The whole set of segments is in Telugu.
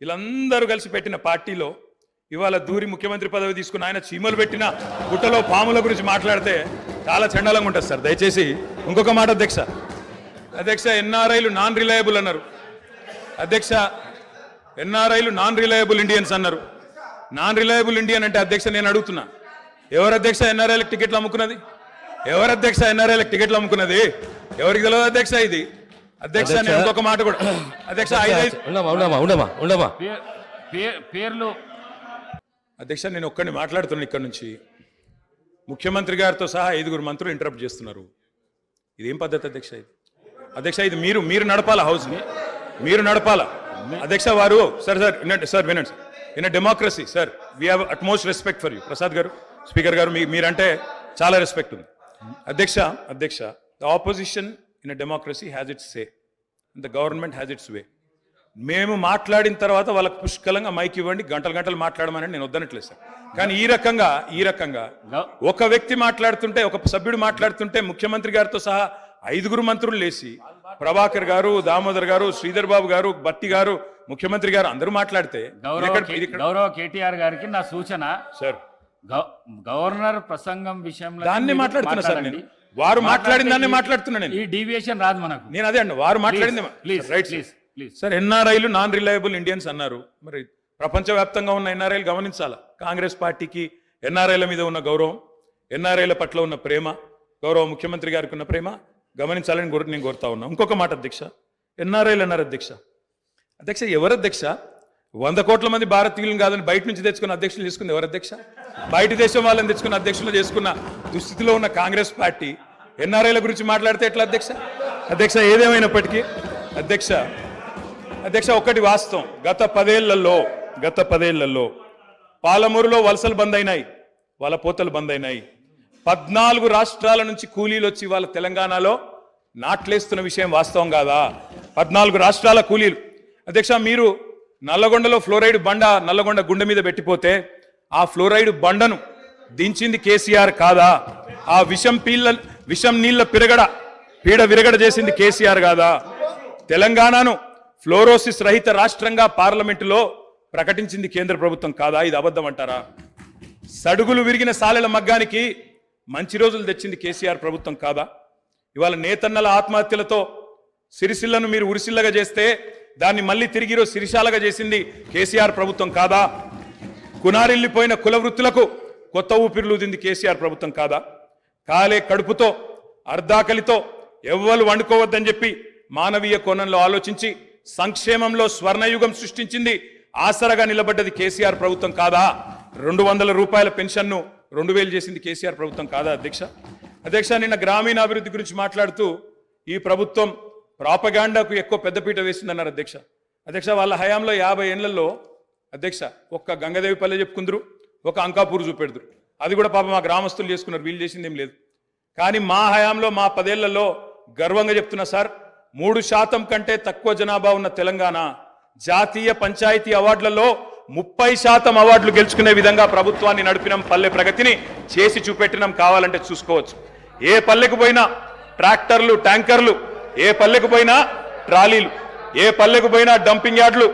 వీళ్ళందరూ కలిసి పెట్టిన పార్టీలో ఇవాళ దూరి ముఖ్యమంత్రి పదవి తీసుకున్న ఆయన చీమలు పెట్టిన గుట్టలో పాముల గురించి మాట్లాడితే చాలా చండాలంగా ఉంటుంది సార్. దయచేసి ఇంకొక మాట అధ్యక్ష. అధ్యక్ష ఎన్ఆర్ఐలు నాన్ రిలయబుల్ అన్నారు. అధ్యక్ష ఎన్ఆర్ఐలు నాన్ రిలయబుల్ ఇండియన్స్ అన్నారు. నాన్ రిలయబుల్ ఇండియన్ అంటే అధ్యక్ష నేను అడుగుతున్నా. ఎవరు అధ్యక్ష ఎన్ఆర్ఐలకు టికెట్లు అమ్ముకున్నది? ఎవరు అధ్యక్ష ఎన్ఆర్ఐలకు టికెట్లు అమ్ముకున్నది? ఎవరికి తెలియదు అధ్యక్ష ఇది? అధ్యక్ష నేను ఇంకొక మాట కూడా. అధ్యక్ష ఉండమా ఉండమా ఉండమా ఉండమా పేర్లు. అధ్యక్ష నేను ఒక్కడిని మాట్లాడుతున్నాను ఇక్కడ నుంచి. ముఖ్యమంత్రి గారితో సహా ఐదుగురు మంత్రులు ఇంటరప్ట్ చేస్తున్నారు. ఇదేం పద్ధతి అధ్యక్ష ఇది? అధ్యక్ష ఇది మీరు మీరు నడపాల హౌస్ని మీరు నడపాల? అధ్యక్ష వారు సార్ సార్ వినండి సార్ వినండి sir. In democracy sir we have utmost respect for you Prasad గారు స్పీకర్ గారు మీ మీరంటే చాలా రెస్పెక్ట్ ఉంది. అధ్యక్ష అధ్యక్ష the opposition in a democracy has its say the government has its way మేము మాట్లాడిన తర్వాత వాళ్ళకి పుష్కలంగా మైక్ ఇవ్వండి గంటలు గంటలు మాట్లాడమని నేను వద్దనట్లేదు సార్. కానీ ఈ రకంగా ఈ రకంగా ఒక వ్యక్తి మాట్లాడుతుంటే ఒక సభ్యుడు మాట్లాడుతుంటే ముఖ్యమంత్రి గారితో సహా ఐదుగురు మంత్రులు లేచి ప్రభాకర్ గారు దామోదర్ గారు శ్రీధర్ బాబు గారు బట్టి గారు ముఖ్యమంత్రి గారు అందరూ మాట్లాడితే గౌరవ కేటీఆర్ గారికి నా సూచన సార్. గవ- గవర్నర్ ప్రసంగం విషయంలో దాన్ని మాట్లాడుతున్నా సార్. నేను. వారు మాట్లాడిన దాన్ని ఈ- మాట్లాడుతున్నా నేను. ఈ డీవియేషన్ రాదు మనకు. నేను అదే అండి వారు మాట్లాడింది please right please please sir ఎన్ఆర్ఐలు నాన్ రిలయబుల్ ఇండియన్స్ అన్నారు. మరి ప్రపంచవ్యాప్తంగా ఉన్న ఎన్ఆర్ఐలు గమనించాలా? కాంగ్రెస్ పార్టీకి ఎన్ఆర్ఐల మీద ఉన్న గౌరవం ఎన్ఆర్ఐల పట్ల ఉన్న ప్రేమ గౌరవ ముఖ్యమంత్రి గారికి ఉన్న ప్రేమ గమనించాలని కోరు నేను కోరుతా ఉన్నా. ఇంకొక మాట అధ్యక్ష ఎన్ఆర్ఐలు అన్నారు అధ్యక్ష. అధ్యక్ష ఎవరు అధ్యక్ష? వంద కోట్ల మంది భారతీయులను కాదని బయట నుంచి తెచ్చుకున్న అధ్యక్షులు తీసుకుంది ఎవరు అధ్యక్ష? బయట దేశం వాళ్ళని తెచ్చుకున్న అధ్యక్షులు చేసుకున్న దుస్థితిలో ఉన్న కాంగ్రెస్ పార్టీ ఎన్ఆర్ఐల గురించి మాట్లాడితే ఎట్లా అధ్యక్ష? అధ్యక్ష ఏదేమైనప్పటికీ అధ్యక్ష అధ్యక్ష ఒకటి వాస్తవం. గత పదేళ్ళలో గత పదేళ్ళలో పాలమూరులో వలసలు బంద్ అయినాయి వాళ్ళ పోతలు బంద్ అయినాయి. పద్నాలుగు రాష్ట్రాల నుంచి కూలీలు వచ్చి వాళ్ళ తెలంగాణలో నాట్లేస్తున్న విషయం వాస్తవం కాదా? పద్నాలుగు రాష్ట్రాల కూలీలు. అధ్యక్ష మీరు నల్లగొండలో ఫ్లోరైడ్ బండ నల్లగొండ గుండె మీద పెట్టిపోతే ఆ ఫ్లోరైడ్ బండను దించింది కేసీఆర్ కాదా? ఆ విషం పీళ్ళ విషం నీళ్ళ పిరగడ పీడ విరగడ చేసింది కేసీఆర్ కాదా తెలంగాణను ఫ్లోరోసిస్ రహిత రాష్ట్రంగా పార్లమెంటులో ప్రకటించింది కేంద్ర ప్రభుత్వం కాదా? ఇది అబద్ధం అంటారా? సడుగులు విరిగిన సాలెల మగ్గానికి మంచి రోజులు తెచ్చింది కేసీఆర్ ప్రభుత్వం కాదా? ఇవాళ నేతన్నల ఆత్మహత్యలతో సిరిసిల్లను మీరు ఉరిసిల్లగా చేస్తే దాన్ని మళ్ళీ తిరిగి సిరిశాలగా చేసింది కేసీఆర్ ప్రభుత్వం కాదా? కునారిల్లిపోయిన కుల వృత్తులకు కొత్త ఊపిరులు కేసీఆర్ ప్రభుత్వం కాదా? కాలే కడుపుతో అర్ధాకలితో ఎవ్వరు వండుకోవద్దని చెప్పి మానవీయ కోణంలో ఆలోచించి సంక్షేమంలో స్వర్ణయుగం సృష్టించింది ఆసరగా నిలబడ్డది కేసీఆర్ ప్రభుత్వం కాదా? రెండు వందల రూపాయల పెన్షన్ను రెండు వేలు చేసింది కేసీఆర్ ప్రభుత్వం కాదా అధ్యక్ష? అధ్యక్ష నిన్న గ్రామీణాభివృద్ధి గురించి మాట్లాడుతూ ఈ ప్రభుత్వం ప్రాపగాండాకు ఎక్కువ పెద్దపీట వేసిందన్నారు అధ్యక్ష. అధ్యక్ష వాళ్ళ హయాంలో యాభై ఏళ్ళలో అధ్యక్ష ఒక్క గంగదేవి పల్లె చెప్పుకుందరు ఒక అంకాపూర్ చూపెడుదురు. అది కూడా పాపం మా గ్రామస్తులు చేసుకున్నారు వీళ్ళు చేసింది ఏం లేదు. కానీ మా హయాంలో మా పదేళ్ళలో గర్వంగా చెప్తున్నా సార్ మూడు శాతం కంటే తక్కువ జనాభా ఉన్న తెలంగాణ జాతీయ పంచాయతీ అవార్డులలో ముప్పై శాతం అవార్డులు గెలుచుకునే విధంగా ప్రభుత్వాన్ని నడిపినం పల్లె ప్రగతిని చేసి చూపెట్టినం కావాలంటే చూసుకోవచ్చు. ఏ పల్లెకు పోయినా ట్రాక్టర్లు ట్యాంకర్లు ఏ పల్లెకు పోయినా ట్రాలీలు ఏ పల్లెకు పోయినా డంపింగ్ యార్డ్లు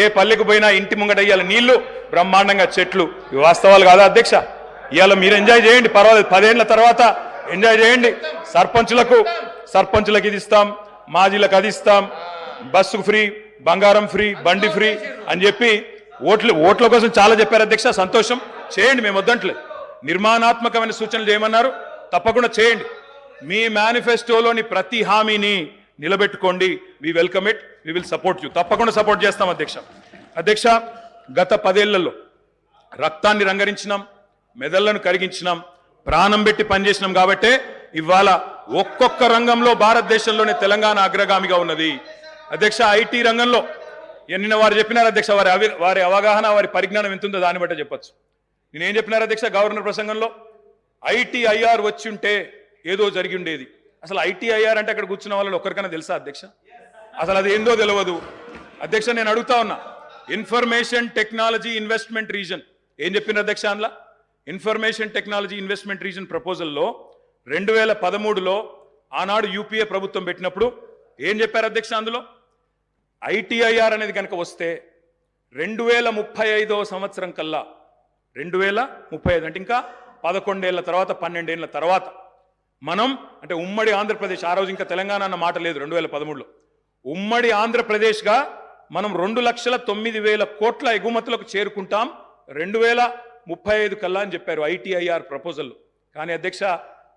ఏ పల్లెకు పోయినా ఇంటి ముంగడయ్యాల నీళ్ళు బ్రహ్మాండంగా చెట్లు. ఇవి వాస్తవాలు కాదా అధ్యక్ష? ఇవాళ మీరు ఎంజాయ్ చేయండి. పర్వాలేదు. పదేళ్ళ తర్వాత ఎంజాయ్ చేయండి. సర్పంచులకు సర్పంచులకు ఇది ఇస్తాం. మాజీలకు అది ఇస్తాం. బస్సు ఫ్రీ బంగారం ఫ్రీ బండి ఫ్రీ అని చెప్పి ఓట్లు ఓట్ల కోసం చాలా చెప్పారు అధ్యక్ష. సంతోషం. చేయండి మేము వద్దంట్లే. నిర్మాణాత్మకమైన సూచనలు చేయమన్నారు. తప్పకుండా చేయండి. మీ మేనిఫెస్టోలోని ప్రతి హామీని నిలబెట్టుకోండి. We welcome it we will support you తప్పకుండా సపోర్ట్ చేస్తాం అధ్యక్ష. అధ్యక్ష గత పదేళ్ళలో రక్తాన్ని రంగరించినాం. మెదళ్ళను కరిగించినాం ప్రాణం పెట్టి పనిచేసినాం కాబట్టే ఇవాళ ఒక్కొక్క రంగంలో భారతదేశంలోనే తెలంగాణ అగ్రగామిగా ఉన్నది. అధ్యక్ష ఐటీ రంగంలో నిన్న వారు చెప్పినారు అధ్యక్ష వారి అవి వారి అవగాహన వారి పరిజ్ఞానం ఎంతుందో దాన్ని బట్టే చెప్పొచ్చు. నేనేం చెప్పినారు అధ్యక్ష గవర్నర్ ప్రసంగంలో? ఐటీఐఆర్ వచ్చి ఉంటే ఏదో జరిగి ఉండేది అసలు ఐటీఐఆర్ అంటే అక్కడ కూర్చున్న వాళ్ళని ఒక్కరికైనా తెలుసా అధ్యక్ష? అసలు అది ఏందో తెలియదు అధ్యక్ష నేను అడుగుతా ఉన్నా ఇన్ఫర్మేషన్ టెక్నాలజీ ఇన్వెస్ట్మెంట్ రీజన్. ఏం చెప్పినారు అధ్యక్ష అందులో? ఇన్ఫర్మేషన్ టెక్నాలజీ ఇన్వెస్ట్మెంట్ రీజన్ ప్రపోజల్లో రెండు వేల పదమూడులో ఆనాడు యూపీఏ ప్రభుత్వం పెట్టినప్పుడు ఏం చెప్పారు అధ్యక్ష అందులో? ఐటీఐఆర్ అనేది కనుక వస్తే రెండు వేల ముప్పై ఐదవ సంవత్సరం కల్లా రెండు వేల ముప్పై ఐదు అంటే ఇంకా పదకొండేళ్ళ తర్వాత పన్నెండేళ్ళ తర్వాత మనం అంటే ఉమ్మడి ఆంధ్రప్రదేశ్ ఆ రోజు ఇంకా తెలంగాణ అన్న మాట లేదు రెండు వేల పదమూడులో. ఉమ్మడి ఆంధ్రప్రదేశ్గా మనం రెండు లక్షల తొమ్మిది వేల కోట్ల ఎగుమతులకు చేరుకుంటాం రెండు వేల ముప్పై ఐదు కల్లా అని చెప్పారు ఐటీఐఆర్ ప్రపోజల్ కానీ అధ్యక్ష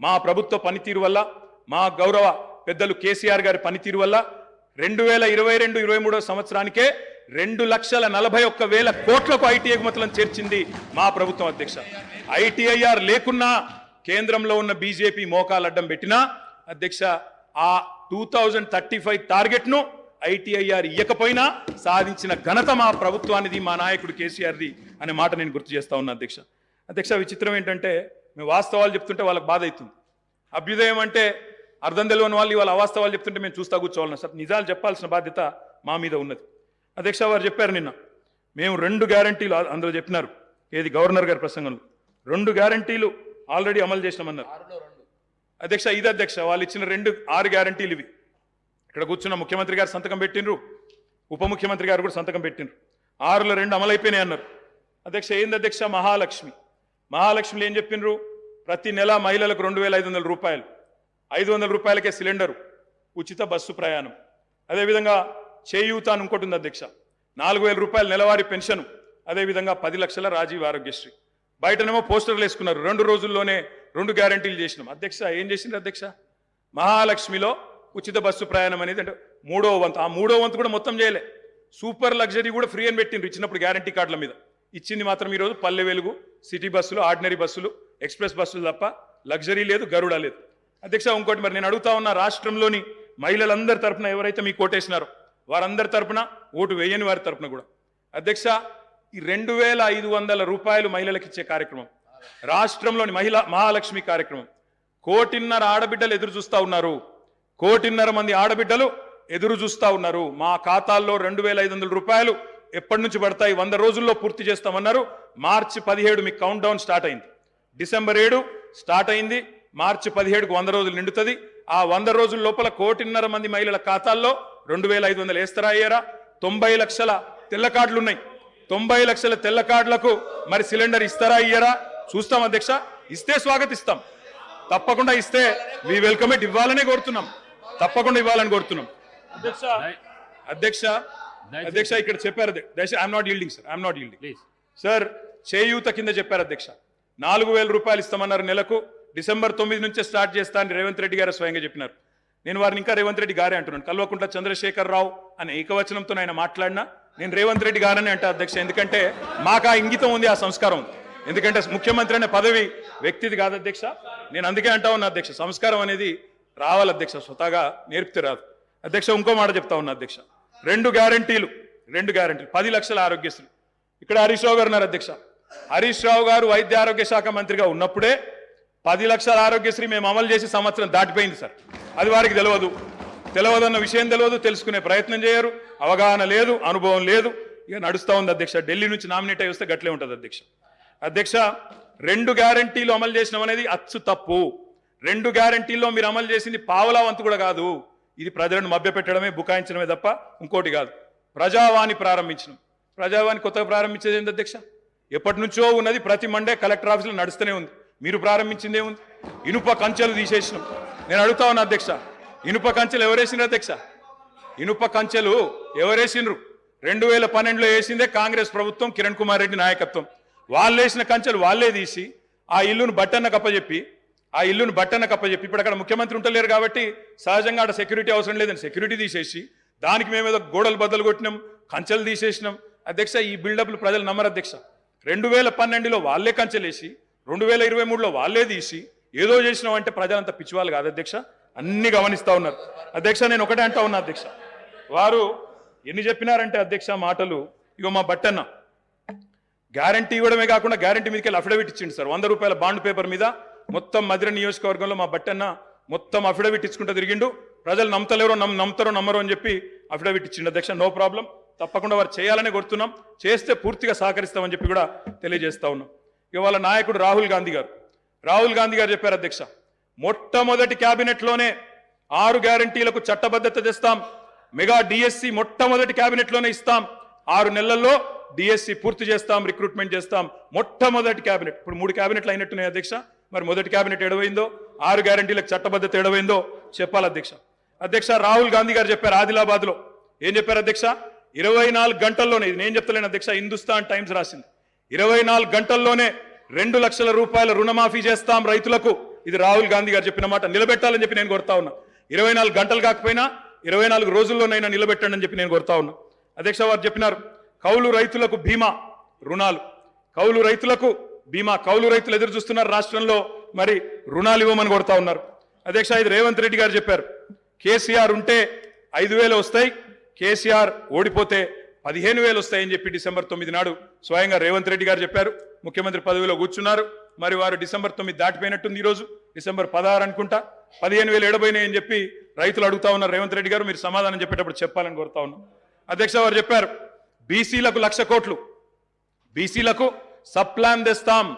మా ప్రభుత్వ పనితీరు వల్ల మా గౌరవ పెద్దలు కేసీఆర్ గారి పనితీరు వల్ల రెండు వేల ఇరవై రెండు ఇరవై మూడో సంవత్సరానికే రెండు లక్షల నలభై ఒక్క వేల కోట్లకు ఐటీ ఎగుమతులను చేర్చింది మా ప్రభుత్వం అధ్యక్ష. ఐటీఐఆర్ లేకున్నా కేంద్రంలో ఉన్న బీజేపీ మోకాలు అడ్డం పెట్టినా అధ్యక్ష ఆ టూ థౌజండ్ థర్టీ ఫైవ్ టార్గెట్ను ఐటీఐఆర్ ఇయ్యకపోయినా సాధించిన ఘనత మా ప్రభుత్వానిది మా నాయకుడు కేసీఆర్ది అనే మాట నేను గుర్తు చేస్తా ఉన్నా అధ్యక్ష. అధ్యక్ష విచిత్రం ఏంటంటే మేము వాస్తవాలు చెప్తుంటే వాళ్ళకి బాధ అవుతుంది. అభ్యుదయం అంటే అర్థం తెలియని వాళ్ళు ఇవాళ అవాస్తవాలు చెప్తుంటే మేము చూస్తా కూర్చోవాలన్నా. సార్ నిజాలు చెప్పాల్సిన బాధ్యత మా మీద ఉన్నది. అధ్యక్ష వారు చెప్పారు నిన్న మేము రెండు గ్యారంటీలు అందులో చెప్పినారు. ఏది? గవర్నర్ గారి ప్రసంగంలో. రెండు గ్యారంటీలు ఆల్రెడీ అమలు చేసినామన్నారు. అధ్యక్ష ఇది అధ్యక్ష వాళ్ళు ఇచ్చిన రెండు ఆరు గ్యారంటీలు ఇవి. ఇక్కడ కూర్చున్న ముఖ్యమంత్రి గారు సంతకం పెట్టినరు ఉప ముఖ్యమంత్రి గారు కూడా సంతకం పెట్టినరు ఆరులో రెండు అమలైపోయినాయి అన్నారు. అధ్యక్ష ఏంది అధ్యక్ష? మహాలక్ష్మి. మహాలక్ష్మిలో ఏం చెప్పినరు ప్రతి నెల మహిళలకు రెండు వేల ఐదు వందల రూపాయలు. ఐదు వందల రూపాయలకే సిలిండరు ఉచిత బస్సు ప్రయాణం. అదేవిధంగా చేయూత అని ఇంకోటి ఉంది అధ్యక్ష. నాలుగు వేల రూపాయల నెలవారీ పెన్షన్ అదేవిధంగా పది లక్షల రాజీవ్ ఆరోగ్యశ్రీ. బయటనేమో పోస్టర్లు వేసుకున్నారు. రెండు రోజుల్లోనే రెండు గ్యారంటీలు చేసినాం. అధ్యక్ష ఏం చేసిండ్రు అధ్యక్ష? మహాలక్ష్మిలో ఉచిత బస్సు ప్రయాణం అనేది అంటే మూడో వంతు. ఆ మూడో వంతు కూడా మొత్తం చేయలే. సూపర్ లగ్జరీ కూడా ఫ్రీ అని పెట్టిండ్రు ఇచ్చినప్పుడు గ్యారంటీ కార్డుల మీద. ఇచ్చింది మాత్రం ఈరోజు పల్లె వెలుగు సిటీ బస్సులు ఆర్డినరీ బస్సులు ఎక్స్ప్రెస్ బస్సులు తప్ప లగ్జరీ లేదు గరుడ లేదు. అధ్యక్ష ఇంకోటి మరి నేను అడుగుతా ఉన్న రాష్ట్రంలోని మహిళలందరి తరఫున ఎవరైతే మీకు ఓటేసినారో వారందరి తరఫున ఓటు వేయని వారి తరపున కూడా. అధ్యక్ష ఈ రెండు వేల ఐదు వందల రూపాయలు మహిళలకు ఇచ్చే కార్యక్రమం. రాష్ట్రంలోని మహిళా మహాలక్ష్మి కార్యక్రమం. కోటిన్నర ఆడబిడ్డలు ఎదురు చూస్తూ ఉన్నారు. కోటిన్నర మంది ఆడబిడ్డలు ఎదురు చూస్తా ఉన్నారు. మా ఖాతాల్లో రెండు వేల ఐదు వందల రూపాయలు ఎప్పటి నుంచి పడతాయి? వంద రోజుల్లో పూర్తి చేస్తామన్నారు. మార్చి పదిహేడు మీకు కౌంట్ డౌన్ స్టార్ట్ అయింది. డిసెంబర్ ఏడు స్టార్ట్ అయింది. మార్చి పదిహేడుకు వంద రోజులు నిండుతుంది. ఆ వంద రోజుల లోపల కోటిన్నర మంది మహిళల ఖాతాల్లో రెండు వేల ఐదు వందలు వేస్తారా అయ్యారా తొంభై లక్షల తెల్ల కార్డులు ఉన్నాయి. తొంభై లక్షల తెల్ల కార్డులకు మరి సిలిండర్ ఇస్తారా ఇయ్యరా చూస్తాం అధ్యక్ష. ఇస్తే స్వాగతిస్తాం. తప్పకుండా ఇస్తే మీ వెల్కమ్ ఇట్ ఇవ్వాలనే కోరుతున్నాం. తప్పకుండా ఇవ్వాలని కోరుతున్నాం. అధ్యక్ష. అధ్యక్ష అధ్యక్ష ఇక్కడ చెప్పారు దయచేసి I'm not yielding sir I'm not yielding please sir చేయూత కింద చెప్పారు అధ్యక్ష. నాలుగు వేల రూపాయలు ఇస్తామన్నారు నెలకు. డిసెంబర్ తొమ్మిది నుంచే స్టార్ట్ చేస్తా అని రేవంత్ రెడ్డి గారు స్వయంగా చెప్పినారు. నేను వారిని ఇంకా రేవంత్ రెడ్డి గారే అంటున్నాను. కల్వకుంట్ల చంద్రశేఖర్ రావు అనే ఏకవచనంతో ఆయన మాట్లాడినా నేను రేవంత్ రెడ్డి గారని అంటా అధ్యక్ష. ఎందుకంటే మాకు ఆ ఇంగితం ఉంది ఆ సంస్కారం ఉంది. ఎందుకంటే ముఖ్యమంత్రి అనే పదవి వ్యక్తిది కాదు అధ్యక్ష. నేను అందుకే అంటా ఉన్నా అధ్యక్ష. సంస్కారం అనేది రావాలి అధ్యక్ష స్వతహాగా నేర్పితే రాదు. అధ్యక్ష ఇంకో మాట చెప్తా ఉన్నా అధ్యక్ష. రెండు గ్యారంటీలు రెండు గ్యారంటీలు. పది లక్షల ఆరోగ్యశ్రీ. ఇక్కడ హరీష్ రావు గారు ఉన్నారు అధ్యక్ష. హరీష్ రావు గారు వైద్య ఆరోగ్య శాఖ మంత్రిగా ఉన్నప్పుడే పది లక్షల ఆరోగ్యశ్రీ మేము అమలు చేసి సంవత్సరం దాటిపోయింది సార్. అది వారికి తెలియదు తెలియదన్న విషయం తెలియదు తెలుసుకునే ప్రయత్నం చేయరు. అవగాహన లేదు అనుభవం లేదు. ఇక నడుస్తూ ఉంది అధ్యక్ష. ఢిల్లీ నుంచి నామినేట్ అయి వస్తే గట్లే ఉంటుంది అధ్యక్ష. అధ్యక్ష రెండు గ్యారంటీలు అమలు చేసినాం అనేది అచ్చు తప్పు. రెండు గ్యారంటీల్లో మీరు అమలు చేసింది పావలా వంతు కూడా కాదు. ఇది ప్రజలను మభ్యపెట్టడమే బుకాయించడమే తప్ప ఇంకోటి కాదు. ప్రజావాణి ప్రారంభించిన. ప్రజావాణి కొత్తగా ప్రారంభించేది ఏంటి అధ్యక్ష? ఎప్పటి నుంచో ఉన్నది ప్రతి మండే కలెక్టర్ ఆఫీసులో నడుస్తూనే ఉంది. మీరు ప్రారంభించిందే ఉంది ఇనుప కంచెలు తీసేసినాం. నేను అడుగుతా ఉన్నా అధ్యక్ష ఇనుప కంచెలు ఎవరేసినారు అధ్యక్ష? ఇనుప కంచెలు ఎవరేసిండ్రు రెండు వేల పన్నెండులో వేసిందే కాంగ్రెస్ ప్రభుత్వం కిరణ్ కుమార్ రెడ్డి నాయకత్వం. వాళ్ళు వేసిన కంచెలు వాళ్ళే తీసి ఆ ఇల్లును బట్టన్న కప్పచెప్పి ఆ ఇల్లును బట్టన్న కప్పచెప్పి ఇప్పుడు అక్కడ ముఖ్యమంత్రి ఉంటలేరు కాబట్టి సహజంగా అక్కడ సెక్యూరిటీ అవసరం లేదని సెక్యూరిటీ తీసేసి దానికి మేము ఏదో గోడలు బద్దలు కొట్టినాం కంచెలు తీసేసినాం. అధ్యక్ష ఈ బిల్డప్లు ప్రజలు నమ్మరు అధ్యక్ష. రెండు వేల పన్నెండులో వాళ్ళే కంచెలేసి రెండు వేల ఇరవై మూడులో వాళ్ళే తీసి ఏదో చేసినాం అంటే ప్రజలంతా పిచ్చివాళ్ళు కాదు అధ్యక్ష. అన్ని గమనిస్తూ ఉన్నారు. అధ్యక్ష నేను ఒకటే అంటా ఉన్నా అధ్యక్ష. వారు ఎన్ని చెప్పినారంటే అధ్యక్ష మాటలు ఇగో మా బట్టన్న గ్యారంటీ ఇవ్వడమే కాకుండా గ్యారంటీ మీదకి వెళ్ళి అఫిడవిట్ ఇచ్చిండు సార్. వంద రూపాయల బాండ్ పేపర్ మీద మొత్తం మధుర నియోజకవర్గంలో మా బట్టన్న మొత్తం అఫిడవిట్ ఇచ్చుకుంటూ తిరిగిండు. ప్రజలు నమ్మతలేరో నమ్ నమ్ముతారో నమ్మరో అని చెప్పి అఫిడవిట్ ఇచ్చిండు అధ్యక్ష. నో ప్రాబ్లం తప్పకుండా వారు చేయాలనే కోరుతున్నాం. చేస్తే పూర్తిగా సహకరిస్తామని చెప్పి కూడా తెలియజేస్తా ఉన్నాం. ఇవాళ నాయకుడు రాహుల్ గాంధీ గారు. రాహుల్ గాంధీ గారు చెప్పారు అధ్యక్ష మొట్టమొదటి క్యాబినెట్లోనే ఆరు గ్యారంటీలకు చట్టబద్ధత తెస్తాం. మెగా డిఎస్సి మొట్టమొదటి క్యాబినెట్లోనే ఇస్తాం. ఆరు నెలల్లో డిఎస్సి పూర్తి చేస్తాం రిక్రూట్మెంట్ చేస్తాం. మొట్టమొదటి క్యాబినెట్. ఇప్పుడు మూడు క్యాబినెట్లు అయినట్టున్నాయి అధ్యక్ష. మరి మొదటి క్యాబినెట్ ఎడవైందో ఆరు గ్యారంటీలకు చట్టబద్ధత ఎడవైందో చెప్పాలి అధ్యక్ష. అధ్యక్ష రాహుల్ గాంధీ గారు చెప్పారు ఆదిలాబాద్లో. ఏం చెప్పారు అధ్యక్ష? ఇరవై నాలుగు గంటల్లోనే ఇది నేను చెప్తలేను అధ్యక్ష హిందుస్థాన్ టైమ్స్ రాసింది. ఇరవై నాలుగు గంటల్లోనే రెండు లక్షల రూపాయల రుణమాఫీ చేస్తాం రైతులకు. ఇది రాహుల్ గాంధీ గారు చెప్పిన మాట. నిలబెట్టాలని చెప్పి నేను కొడతా ఉన్నా. ఇరవై నాలుగు గంటలు కాకపోయినా ఇరవై నాలుగు రోజుల్లోనైనా నిలబెట్టండి అని చెప్పి నేను కొడతా ఉన్నా. అధ్యక్ష వారు చెప్పినారు కౌలు రైతులకు బీమా రుణాలు. కౌలు రైతులకు బీమా కౌలు రైతులు ఎదురు చూస్తున్నారు రాష్ట్రంలో. మరి రుణాలు ఇవ్వమని కొడతా ఉన్నారు. అధ్యక్ష ఇది రేవంత్ రెడ్డి గారు చెప్పారు. కేసీఆర్ ఉంటే ఐదు వేలు వస్తాయి కేసీఆర్ ఓడిపోతే పదిహేను వేలు వస్తాయని చెప్పి డిసెంబర్ తొమ్మిది నాడు స్వయంగా రేవంత్ రెడ్డి గారు చెప్పారు. ముఖ్యమంత్రి పదవిలో కూర్చున్నారు. మరి వారు డిసెంబర్ తొమ్మిది దాటిపోయినట్టుంది ఈరోజు. డిసెంబర్ పదహారు అనుకుంటా. పదిహేను వేలు ఏడబోయినాయని చెప్పి రైతులు అడుగుతా ఉన్నారు. రేవంత్ రెడ్డి గారు మీరు సమాధానం చెప్పేటప్పుడు చెప్పాలని కోరుతా ఉన్నాం. అధ్యక్ష వారు చెప్పారు బీసీలకు లక్ష కోట్లు. బీసీలకు సబ్ ప్లాన్ తెస్తాం.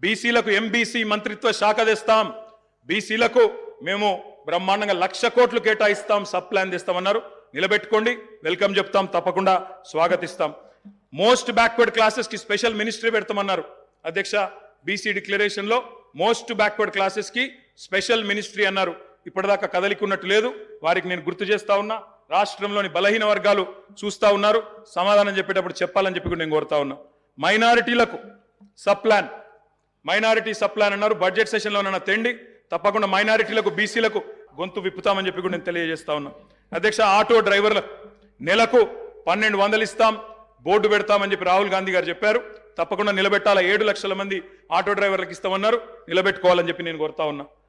బీసీలకు ఎంబీసీ మంత్రిత్వ శాఖ తెస్తాం. బీసీలకు మేము బ్రహ్మాండంగా లక్ష కోట్లు కేటాయిస్తాం సబ్ ప్లాన్ తెస్తామన్నారు. నిలబెట్టుకోండి. వెల్కమ్ చెప్తాం. తప్పకుండా స్వాగతిస్తాం. మోస్ట్ బ్యాక్వర్డ్ క్లాసెస్కి స్పెషల్ మినిస్ట్రీ పెడతామన్నారు. అధ్యక్ష బీసీ డిక్లరేషన్లో మోస్ట్ బ్యాక్వర్డ్ క్లాసెస్కి స్పెషల్ మినిస్ట్రీ అన్నారు. ఇప్పటిదాకా కదలికున్నట్టు లేదు. వారికి నేను గుర్తు చేస్తా ఉన్నా. రాష్ట్రంలోని బలహీన వర్గాలు చూస్తా ఉన్నారు. సమాధానం చెప్పేటప్పుడు చెప్పాలని చెప్పి కూడా నేను కోరుతా ఉన్నా. మైనారిటీలకు sub plan. Minority sub plan అన్నారు. బడ్జెట్ సెషన్లోనన్న తెండి తప్పకుండా మైనారిటీలకు బీసీలకు గొంతు విప్పుతామని చెప్పి కూడా నేను తెలియజేస్తా ఉన్నా. అధ్యక్ష ఆటో డ్రైవర్లకు నెలకు పన్నెండు వందలు ఇస్తాం. బోర్డు పెడతామని చెప్పి రాహుల్ గాంధీ గారు చెప్పారు. తప్పకుండా నిలబెట్టాల? ఏడు లక్షల మంది ఆటో డ్రైవర్లకు ఇస్తామన్నారు. నిలబెట్టుకోవాలని చెప్పి నేను కోరుతా ఉన్నా.